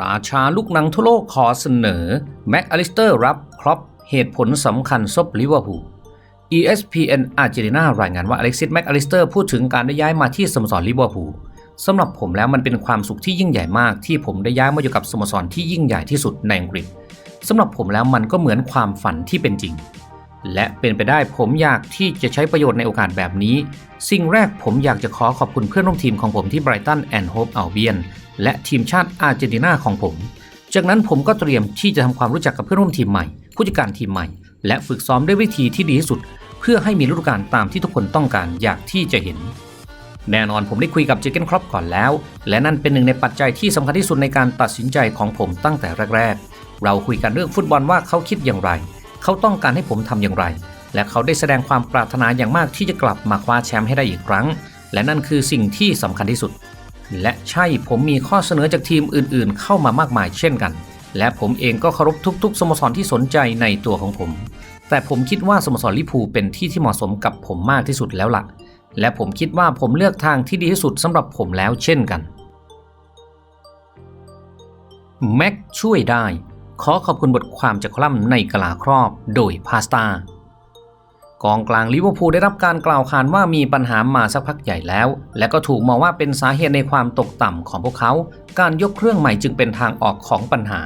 ราชาลูกหนังทั่วโลกขอเสนอ แม็กอลิสเตอร์รับครอปเหตุผลสำคัญซบลิเวอร์พูล ESPN อาร์เจนตินารายงานว่าอเล็กซิสแม็กอลิสเตอร์พูดถึงการได้ย้ายมาที่สโมสรลิเวอร์พูลสำหรับผมแล้วมันเป็นความสุขที่ยิ่งใหญ่มาก ที่ผมได้ย้ายมาอยู่กับสโมสรที่ยิ่งใหญ่ที่สุดในอังกฤษสำหรับผมแล้วมันก็เหมือนความฝันที่เป็นจริง และเป็นไปได้ผมอยากที่จะใช้ประโยชน์ในโอกาสแบบนี้ สิ่งแรกผมอยากจะขอขอบคุณเพื่อนร่วมทีมของผมที่ไบรตันแอนด์โฮปอัลเบียน และทีมชาติอาร์เจนตินาของผม จากนั้นผมก็เตรียมที่จะทำความรู้จักกับเพื่อนร่วมทีมใหม่ ผู้จัดการทีมใหม่ และฝึกซ้อมด้วยวิธีที่ดีที่สุด เพื่อให้มีฤดูกาลตามที่ทุกคนต้องการอยากที่จะเห็น แน่นอนผมได้คุยกับเจเกนครอปก่อนแล้ว และนั่นเป็นหนึ่งในปัจจัยที่สำคัญที่สุดในการตัดสินใจของผมตั้งแต่แรก ๆ เราคุยกันเรื่องฟุตบอลว่าเขาคิดอย่างไร เขาต้องการให้ผมทำอย่างไร และเขาได้แสดงความปรารถนาอย่างมากที่จะกลับมาคว้าแชมป์ให้ได้อีกครั้ง และนั่นคือสิ่งที่สำคัญที่สุด และใช่ผมมีข้อเสนอจากทีมอื่นๆ เข้ามามากมายเช่นกัน และผมเองก็เคารพทุกๆ สโมสรที่สนใจในตัวของผม แต่ผมคิดว่าสโมสรลิพูเป็นที่ที่เหมาะสมกับผมมากที่สุดแล้วล่ะ และผมคิดว่าผมเลือกทางที่ดีที่สุดสำหรับผมแล้วเช่นกันแม็กช่วยได้ ขอขอบคุณบทความจากคลัมในกลาครอบโดยพาสตา กองกลางลิเวอร์พูลได้รับการกล่าวขานว่ามีปัญหามาสักพักใหญ่แล้ว และก็ถูกมองว่าเป็นสาเหตุในความตกต่ำของพวกเขา การยกเครื่องใหม่จึงเป็นทางออกของปัญหา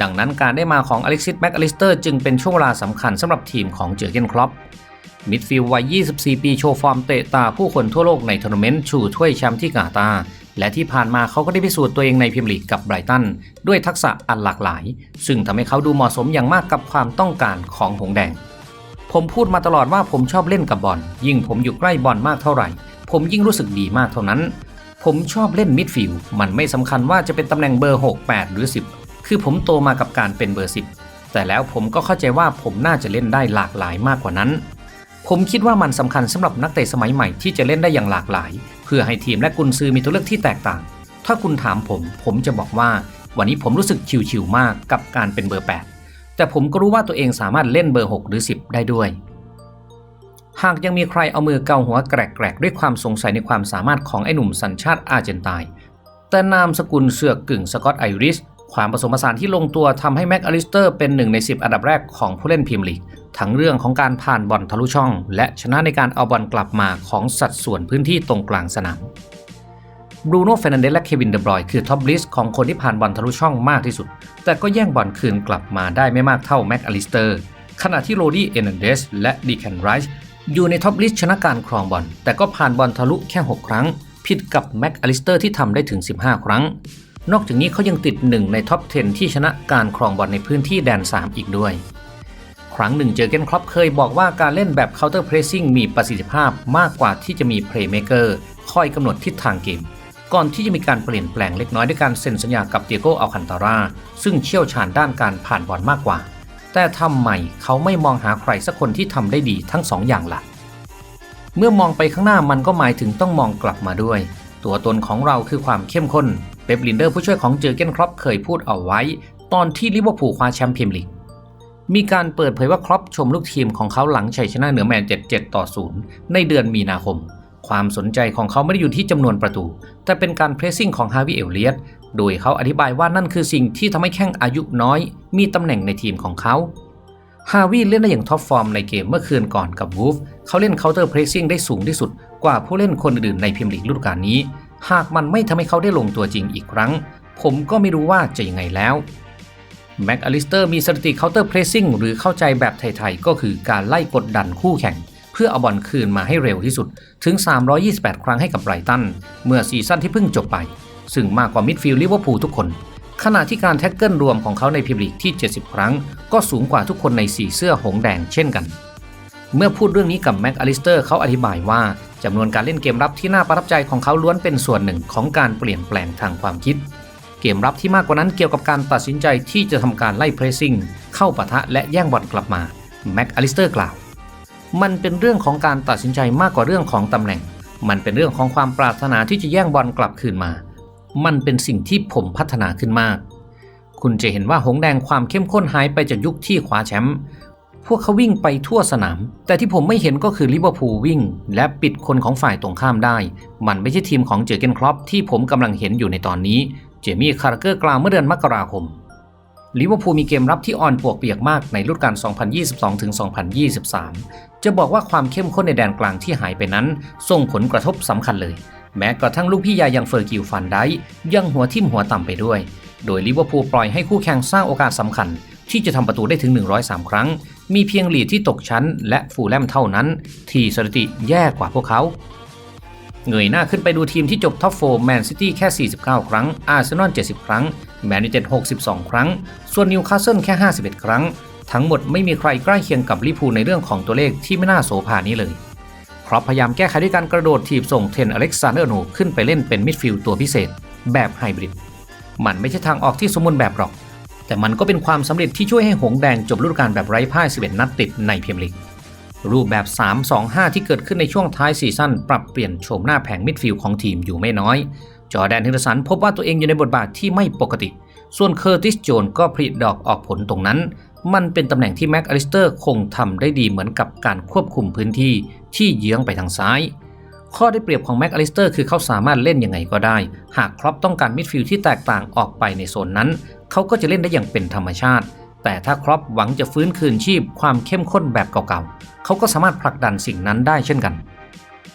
ดังนั้นการได้มาของอเล็กซิสแม็กอลิสเตอร์จึงเป็นช่วงเวลาสำคัญสำหรับทีมของเจอเกนครอปมิดฟิลด์วัย 24 ปีโชว์ฟอร์มเตะตาผู้คนทั่วโลกในทัวร์นาเมนต์ชูถ้วยแชมป์ที่กาตาและที่ผ่านมาเขาก็ได้พิสูจน์ตัวเองในพรีเมียร์ลีกกับไบรตัน ด้วยทักษะอันหลากหลาย ซึ่งทำให้เขาดูเหมาะสมอย่างมากกับความต้องการของหงแดง ผมพูดมาตลอดว่าผมชอบเล่นกับบอลยิ่งผมอยู่ใกล้บอลมากเท่าไหร่ ผมยิ่งรู้สึกดีมากเท่านั้น ผมชอบเล่นมิดฟิลด์มันไม่สำคัญว่าจะเป็นตำแหน่งเบอร์ 6 8 หรือ 10 คือผมโตมากับการเป็นเบอร์ 10 แต่แล้วผมก็เข้าใจว่าผมน่าจะเล่นได้หลากหลายมากกว่านั้น ผมคิดว่ามันสำคัญสำหรับนักเตะสมัยใหม่ที่จะเล่นได้อย่างหลากหลาย เพื่อให้ทีมและกุนซือมีตัวเลือกที่แตกต่าง ถ้าคุณถามผม ผมจะบอกว่า วันนี้ผมรู้สึกชิวๆมากกับการเป็นเบอร์ 8 แต่ผมก็รู้ว่าตัวเองสามารถเล่นเบอร์ 6 หรือ 10 ได้ด้วย หากยังมีใครเอามือเกาหัวแกรกๆ ด้วยความสงสัยในความสามารถของไอ้หนุ่มสัญชาติอาร์เจนไตน์แต่นามสกุลเสือกกึ่งสกอตไอริสความผสมผสานที่ลงตัวทำให้แม็กอลิสเตอร์เป็นหนึ่งใน 10 อันดับแรกของผู้เล่นพรีเมียร์ลีก ทั้งเรื่องของการผ่านบอลทะลุช่อง และชนะในการเอาบอลกลับมาของสัดส่วนพื้นที่ตรงกลางสนาม บรูโน่เฟรนันเดสและเควินเดบรอยคือท็อปลิสต์ของคนที่ผ่านบอลทะลุช่องมากที่สุด แต่ก็แย่งบอลคืนกลับมาได้ไม่มากเท่าแม็กอลิสเตอร์ขณะที่โรดี้เอเนเดสและดีแคนไรส์อยู่ในท็อปลิสต์ชนะการครองบอลแต่ก็ผ่านบอลทะลุแค่ 6 ครั้ง ผิดกับแม็กอลิสเตอร์ที่ทำได้ถึง 15 ครั้ง นอกจากนี้เขายังติดหนึ่งในท็อป 10 ที่ชนะการครองบอลในพื้นที่แดน 3 อีกด้วย ครั้งหนึ่งเจอเกนครอปเคยบอกว่าการเล่นแบบ counter pressing มีประสิทธิภาพมากกว่าที่จะมี playmaker คอยกำหนดทิศทางเกม ก่อนที่จะมีการเปลี่ยนแปลงเล็กน้อยด้วยการเซ็นสัญญากับเตียโกอัลคันตารา ซึ่งเชี่ยวชาญด้านการผ่านบอลมากกว่า แต่ทำไมเขาไม่มองหาใครสักคนที่ทำได้ดีทั้งสองอย่างล่ะ เมื่อมองไปข้างหน้ามันก็หมายถึงต้องมองกลับมาด้วย ตัวตนของเราคือความเข้มข้น เป๊ปลินเดอร์ผู้ช่วยของเจอร์เกนครอปเคยพูดเอาไว้ ตอนที่ลิเวอร์พูลคว้าแชมป์พรีเมียร์ลีกมีการเปิดเผยว่าครอปชมลูกทีมของเขาหลังชัยชนะเหนือแมน 7-7 ต่อ 0 ในเดือนมีนาคม ความสนใจของเขาไม่ได้อยู่ที่จำนวนประตู แต่เป็นการเพรสซิ่งของฮาวิเอลเลียตโดยเขาอธิบายว่านั่นคือสิ่งที่ทำให้แข้งอายุน้อย มีตำแหน่งในทีมของเขาฮาวิเล่นได้อย่างท็อปฟอร์มในเกมเมื่อคืนก่อนกับวูฟเขาเล่นเคาน์เตอร์เพรสซิ่งได้สูงที่สุดกว่าผู้เล่นคนอื่นในพรีเมียร์ลีกฤดูกาลนี้ หากมันไม่ทำให้เขาได้ลงตัวจริงอีกครั้ง ผมก็ไม่รู้ว่าจะยังไงแล้วแม็กอลิสเตอร์มีสถิติเคาน์เตอร์เพรสซิ่งหรือเข้าใจแบบไทยๆก็คือการไล่กดดันคู่แข่ง เพื่อเอาบอลคืนมาให้เร็วที่สุดถึง 328 ครั้งให้กับไบรตัน เมื่อซีซั่นที่เพิ่งจบไป ซึ่งมากกว่ามิดฟิลด์ลิเวอร์พูลทุกคน ขณะที่การแท็กเกิลรวมของเขาในพรีเมียร์ลีกที่ 70 ครั้ง ก็สูงกว่าทุกคนในสีเสื้อหงแดงเช่นกัน เมื่อพูดเรื่องนี้กับแม็กอลิสเตอร์เขาอธิบายว่าจำนวนการเล่นเกมรับที่น่าประทับใจของเขาล้วนเป็นส่วนหนึ่งของการเปลี่ยนแปลงทางความคิดเกมรับที่มากกว่านั้นเกี่ยวกับการตัดสินใจที่จะทำการไล่เพรสซิ่ง เข้าปะทะและแย่งบอลกลับมา แม็กอลิสเตอร์กล่าว มันเป็นเรื่องของการตัดสินใจมากกว่าเรื่องของตำแหน่ง มันเป็นเรื่องของความปรารถนาที่จะแย่งบอลกลับคืนมา มันเป็นสิ่งที่ผมพัฒนาขึ้นมาก คุณจะเห็นว่าหงแดงความเข้มข้นหายไปจากยุคที่คว้าแชมป์พวกเขาวิ่งไปทั่วสนาม แต่ที่ผมไม่เห็นก็คือลิเวอร์พูลวิ่ง และปิดคนของฝ่ายตรงข้ามได้ มันไม่ใช่ทีมของเจอเกนครอปที่ผมกำลังเห็นอยู่ในตอนนี้ เจมี่คาร์เกอร์กล่าวเมื่อเดือนมกราคม ลิเวอร์พูลมีเกมรับที่อ่อนปวกเปียกมากในฤดูกาล 2022-2023 จะบอกว่าความเข้มข้นในแดนกลางที่หายไปนั้น ส่งผลกระทบสำคัญเลย แม้กระทั่งลูกพี่ยาย่างเฟอร์กิลฟันได้ยังหัวทิ่มหัวต่ำไปด้วย โดยลิเวอร์พูลปล่อยให้คู่แข่งสร้างโอกาสสำคัญ ที่จะทำประตูได้ถึง 103 ครั้ง มีเพียงลีดที่ตกชั้น และฟูลแลมเท่านั้น ที่สถิติแย่กว่าพวกเขาเงยหน้าขึ้นไปดูทีมที่จบท็อปโฟแมนซิตี้แค่ 49 ครั้ง อาร์เซนอล 70 ครั้ง แมนยูเต็ด62 ครั้ง ส่วนนิวคาสเซิลแค่ 51 ครั้ง ทั้งหมดไม่มีใครใกล้เคียงกับลิเวอร์พูลในเรื่องของตัวเลขที่ไม่น่าโสภานี้เลยครอปพยายามแก้ไขด้วยการกระโดดถีบส่งเทนอเล็กซานเดอร์โนขึ้นไปเล่นเป็นมิดฟิลด์ตัวพิเศษ แบบไฮบริด มันไม่ใช่ทางออกที่สมบูรณ์แบบหรอก แต่มันก็เป็นความสำเร็จที่ช่วยให้หงแดงจบฤดูกาลแบบไร้พ่าย 11 นัดติดในพรีเมียร์ลีกรูปแบบ 3-2-5 ที่เกิดขึ้นในช่วงท้ายซีซั่นปรับเปลี่ยนโฉมหน้าแผงมิดฟิลด์ของทีมอยู่ไม่น้อย จอแดนเฮนเดอร์สันพบว่าตัวเองอยู่ในบทบาทที่ไม่ปกติ ส่วนเคอร์ติสโจนก็ผลิดอกออกผลตรงนั้น มันเป็นตำแหน่งที่แม็กอลิสเตอร์คงทำได้ดีเหมือนกับการควบคุมพื้นที่ที่เยื้องไปทางซ้าย ข้อได้เปรียบของแม็กอลิสเตอร์คือเขาสามารถเล่นยังไงก็ได้ หากครอปต้องการมิดฟิลด์ที่แตกต่างออกไปในโซนนั้น เขาก็จะเล่นได้อย่างเป็นธรรมชาติ แต่ถ้าครอปหวังจะฟื้นคืนชีพความเข้มข้นแบบเก่าๆ เขาก็สามารถผลักดันสิ่งนั้นได้เช่นกัน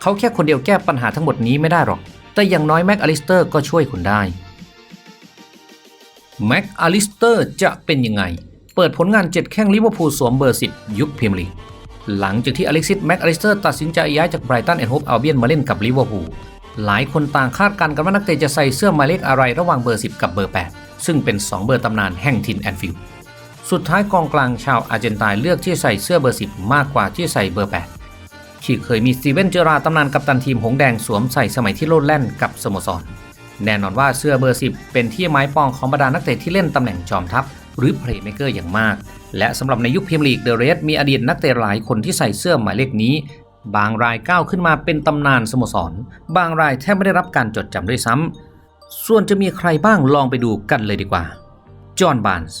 เขาแค่คนเดียวแก้ปัญหาทั้งหมดนี้ไม่ได้หรอก แต่อย่างน้อยแม็กอลิสเตอร์ก็ช่วยคุณได้แม็กอลิสเตอร์จะเป็นยังไง เปิดผลงาน 7 แข้งลิเวอร์พูลสวมเบอร์ 10 ยุคพรีเมียร์ลีกหลังจากที่อเล็กซิสแม็กอลิสเตอร์ตัดสินใจย้ายจากไบรตันแอนด์โฮปอัลเบียนมาเล่นกับลิเวอร์พูลหลายคนต่างคาดการณ์กันว่านักเตะจะใส่เสื้อหมายเลขอะไรระหว่างเบอร์ 10 กับเบอร์ 8 ซึ่งเป็น 2 เบอร์ตำนานแห่งทินแอนฟิลด์สุดท้ายกองกลางชาวอาร์เจนตินเลือกที่ใส่เสื้อเบอร์ 10 มากกว่าที่ใส่เบอร์ 8 ที่เคยมีสตีเวนเจอราตำนานกัปตันทีมหงแดงสวมใส่สมัยที่โลดแล่นกับสโมสร แน่นอนว่าเสื้อเบอร์ 10 เป็นที่ไม้ปองของบรรดานักเตะที่เล่นตำแหน่งจอมทัพ หรือเพลย์เมเกอร์อย่างมาก และสำหรับในยุคพรีเมียร์ลีกเดอะเรสมีอดีตนักเตะหลายคนที่ใส่เสื้อหมายเลขนี้ บางรายก้าวขึ้นมาเป็นตำนานสโมสร บางรายแทบไม่ได้รับการจดจำด้วยซ้ำส่วนจะมีใครบ้างลองไปดูกันเลยดีกว่า จอห์นบานส์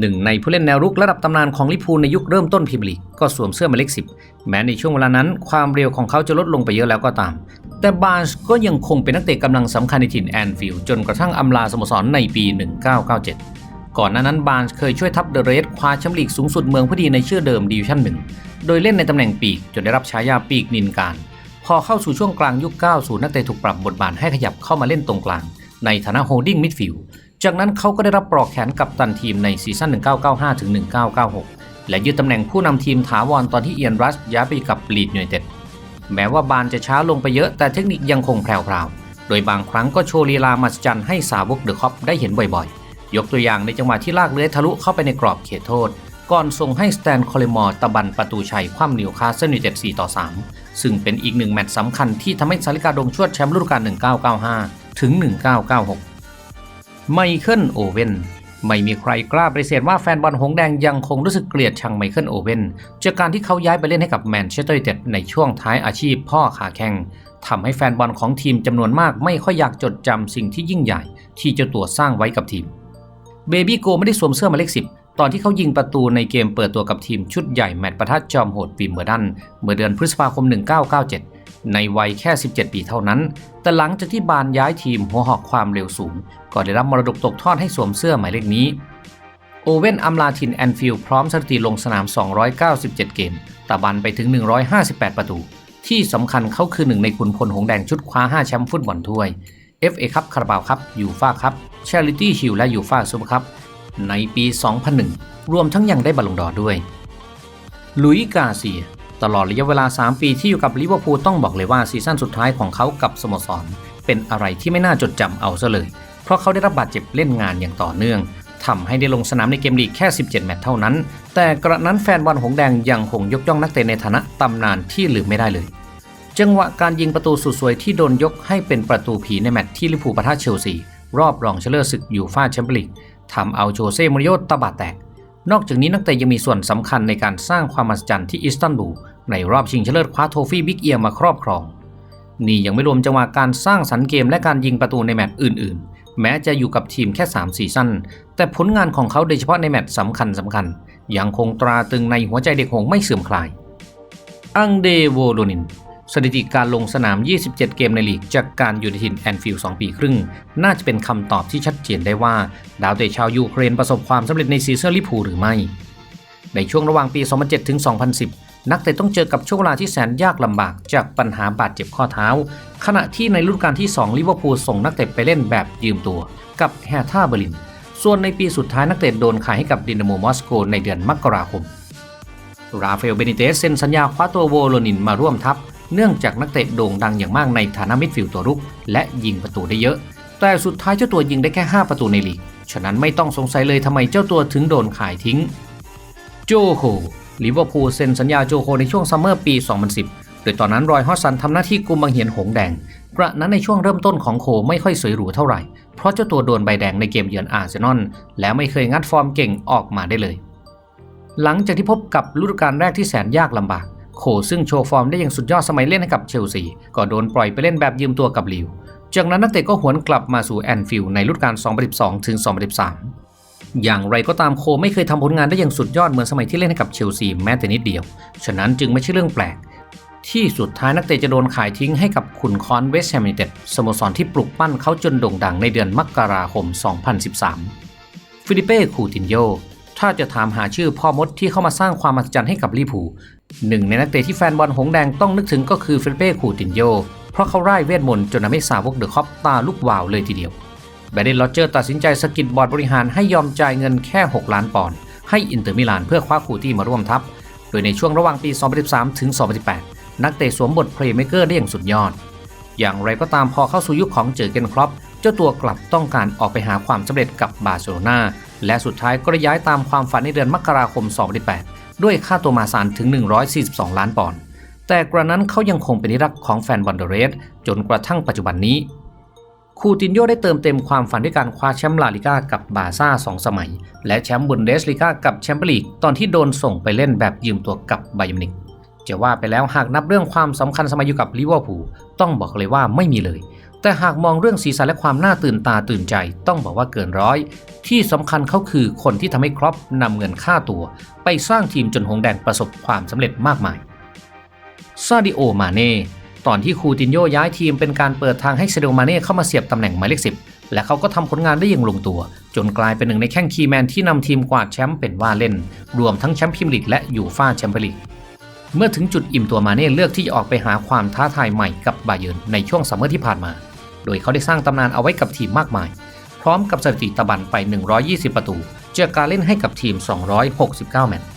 หนึ่งในผู้เล่นแนวรุกระดับตำนานของลิพูลในยุคเริ่มต้นพรีเมียร์ลีกก็สวมเสื้อหมายเลข10แม้ในช่วงเวลานั้น ความเร็วของเขาจะลดลงไปเยอะแล้วก็ตาม แต่บาร์นส์ก็ยังคงเป็นนักเตะกำลังสำคัญในถิ่นแอนฟิลด์จนกระทั่งอำลาสโมสรในปี 1997 ก่อนหน้านั้นบาร์นส์เคยช่วยทัพเดอะเรสคว้าแชมป์ลีกสูงสุดเมืองพอดีในชื่อเดิมดิวิชั่นหนึ่งโดยเล่นในตำแหน่งปีกจนได้รับฉายาปีกนินการ พอเข้าสู่ช่วงกลางยุค 90 นักเตะถูกปรับบทบาทให้ขยับเข้ามาเล่นตรงกลาง ในฐานะโฮลดิ้งมิดฟิลด์ จากนั้นเขาก็ได้รับปลอกแขนกับตันทีมในซีซั่น 1995 ถึง 1996 และยึดตำแหน่งผู้นำทีมถาวรตอนที่เอียนรัสย้ายไปกับลีดยูไนเต็ดแม้ว่าบานจะช้าลงไปเยอะแต่เทคนิคยังคงแพรวๆ โดยบางครั้งก็โชว์ลีลามหัศจรรย์ให้สาวกเดอะคอปได้เห็นบ่อยๆ ยกตัวอย่างในจังหวะที่ลากเลื้อยทะลุเข้าไปในกรอบเขตโทษ ก่อนส่งให้สแตนคอลเลมอร์ตะบันประตูชัยคว่ำนิวคาสเซิลยูไนเต็ด4ต่อ 3 ซึ่งเป็นอีกหนึ่งแมตช์สำคัญที่ทำให้สาริกาดงชวดแชมป์ฤดูกาล1995 ถึง 1996 ไมเคิลโอเว่นไม่มีใครกล้าปฏิเสธว่าแฟนบอลหงแดงยังคงรู้สึกเกลียดชังไมเคิลโอเว่นจากการที่เขาย้ายไปเล่นให้กับแมนเชสเตอร์ยูไนเต็ดในช่วงท้ายอาชีพพ่อขาแข่งทำให้แฟนบอลของทีมจำนวนมากไม่ค่อยอยากจดจำสิ่งที่ยิ่งใหญ่ ที่เจ้าตัวสร้างไว้กับทีม เบบี้โกไม่ได้สวมเสื้อหมายเลข10ตอนที่เขายิงประตูในเกมเปิดตัวกับทีมชุดใหญ่แมตช์ประทัดจอมโหดวิมเบอร์ดันเมื่อเดือนพฤษภาคม 1997 ในวัยแค่ 17 ปีเท่านั้น แต่หลังจากที่บานย้ายทีมหัวหอกความเร็วสูง ก็ได้รับมรดกตกทอดให้สวมเสื้อหมายเลขนี้ โอเว่นอัมลาทินแอนฟิลพร้อมสถิติลงสนาม 297 เกม ตะบันไปถึง 158 ประตู ที่สำคัญเขาคือหนึ่งในขุนพลหงแดงชุดคว้า 5 แชมป์ฟุตบอลถ้วย FA คัพคาราบาวคัพยูฟ่าคัพชาริตี้ชิลและยูฟ่าซูเปอร์คัพในปี 2001 รวมทั้งยังได้บอลลงดอร์ด้วยลุยกาเซีย ตลอดระยะเวลา 3 ปีที่อยู่กับลิเวอร์พูลต้องบอกเลยว่าซีซั่นสุดท้ายของเขากับสโมสร เป็นอะไรที่ไม่น่าจดจำเอาซะเลย เพราะเขาได้รับบาดเจ็บเล่นงานอย่างต่อเนื่องทำให้ได้ลงสนามในเกมลีกแค่ 17 แมตช์เท่านั้น แต่กระนั้นแฟนบอลหงแดงยังคงยกย่องนักเตะในฐานะตำนานที่ลืมไม่ได้เลย จังหวะการยิงประตูสุดสวยที่โดนยกให้เป็นประตูผีในแมตช์ที่ลิเวอร์พูลปะทะเชลซีรอบรองชนะเลิศศึกยูฟ่าแชมเปี้ยนลีกทำเอาโจเซ่มูริโยตะบาดแตก นอกจากนี้นักเตะยังมีส่วนสำคัญในการสร้างความมหัศจรรย์ที่อิสตันบูลในรอบชิงชนะเลิศคว้าโทฟี่บิ๊กเอียร์มาครอบครอง นี่ยังไม่รวมจังหวะการสร้างสรรค์เกมและการยิงประตูในแมตช์อื่นๆ แม้จะอยู่กับทีมแค่3ซีซั่นแต่ผลงานของเขาโดยเฉพาะในแมตช์สำคัญสำคัญยังคงตราตึงในหัวใจเด็กหงไม่เสื่อมคลาย อังเดโวโลนิน สถิติการลงสนาม 27 เกมในลีก จากการอยู่ในถิ่นแอนฟิลด์2ปีครึ่ง น่าจะเป็นคำตอบที่ชัดเจนได้ว่า ดาวเตะชาวยูเครนประสบความสำเร็จในซีซั่นลิพูหรือไม่ ในช่วงระหว่างปี 2007 ถึง 2010 นักเตะต้องเจอกับช่วงเวลาที่แสนยากลำบากจากปัญหาบาดเจ็บข้อเท้า ขณะที่ในฤดูกาลที่ 2 ลิเวอร์พูลส่งนักเตะไปเล่นแบบยืมตัว กับแฮท่าเบอร์ลิน ส่วนในปีสุดท้ายนักเตะโดนขายให้กับดินาโมมอสโกในเดือนมกราคม ราฟาเอลเบนิเตสเซ็นสัญญาคว้าตัวโวโลนินมาร่วมทัพ เนื่องจากนักเตะโด่งดังอย่างมากในฐานะมิดฟิลด์ตัวรุก และยิงประตูได้เยอะ แต่สุดท้ายเจ้าตัวยิงได้แค่ 5 ประตูในลีก ฉะนั้นไม่ต้องสงสัยเลยทำไมเจ้าตัวถึงโดนขายทิ้ง โจโคลิเวอร์พูลเซ็นสัญญาโจโคในช่วงซัมเมอร์ปี 2010 โดยตอนนั้นรอยฮอสันทำหน้าที่กุมบังเหียนหงแดงกระนั้นในช่วงเริ่มต้นของโคไม่ค่อยสวยหรูเท่าไหร่ เพราะเจ้าตัวโดนใบแดงในเกมเยือนอาร์เซนอลแล้วไม่เคยงัดฟอร์มเก่งออกมาได้เลย หลังจากที่พบกับฤดูกาลแรกที่แสนยากลำบาก โคซึ่งโชว์ฟอร์มได้อย่างสุดยอดสมัยเล่นให้กับเชลซี ก็โดนปล่อยไปเล่นแบบยืมตัวกับลิว จากนั้นนักเตะก็หวนกลับมาสู่แอนฟิลด์ในฤดูกาล 2012 ถึง 2013 อย่างไรก็ตามโคไม่เคยทำผลงานได้อย่างสุดยอดเหมือนสมัยที่เล่นให้กับเชลซีแม้แต่นิดเดียว ฉะนั้นจึงไม่ใช่เรื่องแปลก ที่สุดท้ายนักเตะจะโดนขายทิ้งให้กับขุนคอนเวสต์แฮมยูไนเต็ดสโมสรที่ปลุกปั้นเขาจนโด่งดังในเดือนมกราคม 2013 ฟิลิเป้ คูตินโย ถ้าจะถามหาชื่อพ่อมดที่เข้ามาสร้างความมหัศจรรย์ให้กับลิเวอร์พูหนึ่งในนักเตะที่แฟนบอลหงแดงต้องนึกถึงก็คือเฟิลิเป้คูตินโย เพราะเขาไร้เวทมนต์จนทำให้สาวกเดอะคอปตาลุกวาวเลยทีเดียวแบรดนโรเจอร์ตัดสินใจสกิดบอร์ดบริหารให้ยอมจ่ายเงินแค่ 6 ล้านปอนด์ให้อินเตอร์มิลานเพื่อคว้าคูตี้มาร่วมทัพ โดยในช่วงระหว่างปี 2013 ถึง 2018 นักเตะสวมบทเพลย์เมเกอร์ได้อย่างสุดยอด อย่างไรก็ตามพอเข้าสู่ยุคของเจอเกนครอปเจ้าตัวกลับต้องการออกไปหาความสำเร็จกับบาร์เซโลนา และสุดท้ายก็ได้ย้ายตามความฝันในเดือนมกราคม 2018 ด้วยค่าตัวมาสารถึง 142 ล้านปอนด์ แต่กระนั้นเขายังคงเป็นที่รักของแฟนบอลเดเรส จนกระทั่งปัจจุบันนี้ คูตินโยได้เติมเต็มความฝันด้วยการคว้าแชมป์ลาลิก้ากับบาซ่า2 สมัย และแชมป์บุนเดสลิก้ากับแชมเปี้ยนลีกตอนที่โดนส่งไปเล่นแบบยืมตัวกับไบยมินิกจะว่าไปแล้วหากนับเรื่องความสำคัญสมัยอยู่กับลิเวอร์พูลต้องบอกเลยว่าไม่มีเลย แต่หากมองเรื่องสีสันและความน่าตื่นตาตื่นใจต้องบอกว่าเกินร้อย ที่สำคัญเขาคือคนที่ทำให้ครอปนำเงินค่าตัว ไปสร้างทีมจนหงแดงประสบความสำเร็จมากมายซาดิโอมาเน่ตอนที่คูตินโยย้ายทีมเป็นการเปิดทางให้เซเดโอมาเน่เข้ามาเสียบตำแหน่งหมายเลขสิบและเขาก็ทำผลงานได้อย่างลงตัว จนกลายเป็นหนึ่งในแข้งคีแมนที่นำทีมกวาดแชมป์เป็นว่าเล่น รวมทั้งแชมป์พรีเมียร์ลีกและยูฟ่าแชมเปี้ยนลีกเมื่อถึงจุดอิ่มตัวมาเน่เลือกที่จะออกไปหาความท้าทายใหม่กับ บาเยิร์นในช่วงซัมเมอร์ที่ผ่านมา โดยเขาได้สร้างตำนานเอาไว้กับทีมมากมาย พร้อมกับสถิติตะบันไป 120 ประตูเจาการเล่นให้กับทีม 269 แมตช์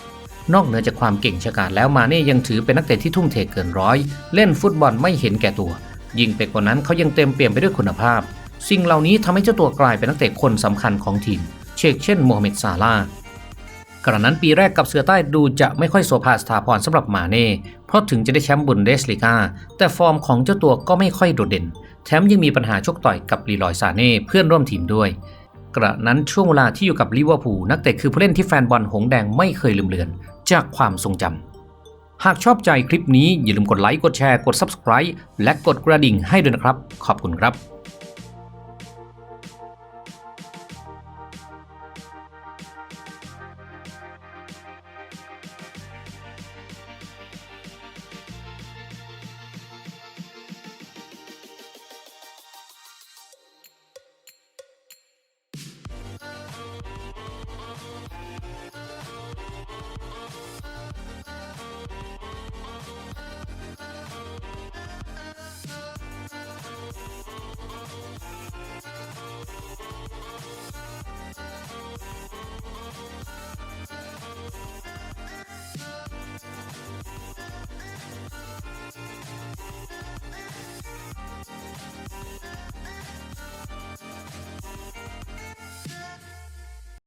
นอกเหนือจากความเก่งชะกาจแล้วมาเน่ยังถือเป็นนักเตะที่ทุ่มเทเกินร้อย เล่นฟุตบอลไม่เห็นแก่ตัว ยิ่งไปกว่านั้นเขายังเต็มเปี่ยมไปด้วยคุณภาพ สิ่งเหล่านี้ทำให้เจ้าตัวกลายเป็นนักเตะคนสำคัญของทีม เชกเช่นโมฮัมเหม็ดซาลาห์กระนั้นปีแรกกับเสือใต้ดูจะไม่ค่อยโสภาสถาพรสำหรับมาเน่ เพราะถึงจะได้แชมป์บุนเดสลีกาแต่ฟอร์มของเจ้าตัวก็ไม่ค่อยโดดเด่น แถมยังมีปัญหาชกต่อยกับลีลอยซาเน่เพื่อนร่วมทีมด้วย กระนั้นช่วงเวลาที่อยู่กับลิเวอร์พูลนักเตะคือผู้เล่นที่แฟนบอลหงแดงไม่เคยลืมเลือน จากความทรงจำ หากชอบใจคลิปนี้อย่าลืมกดไลค์กดแชร์กด Subscribe และกดกระดิ่งให้ด้วยนะครับ ขอบคุณครับ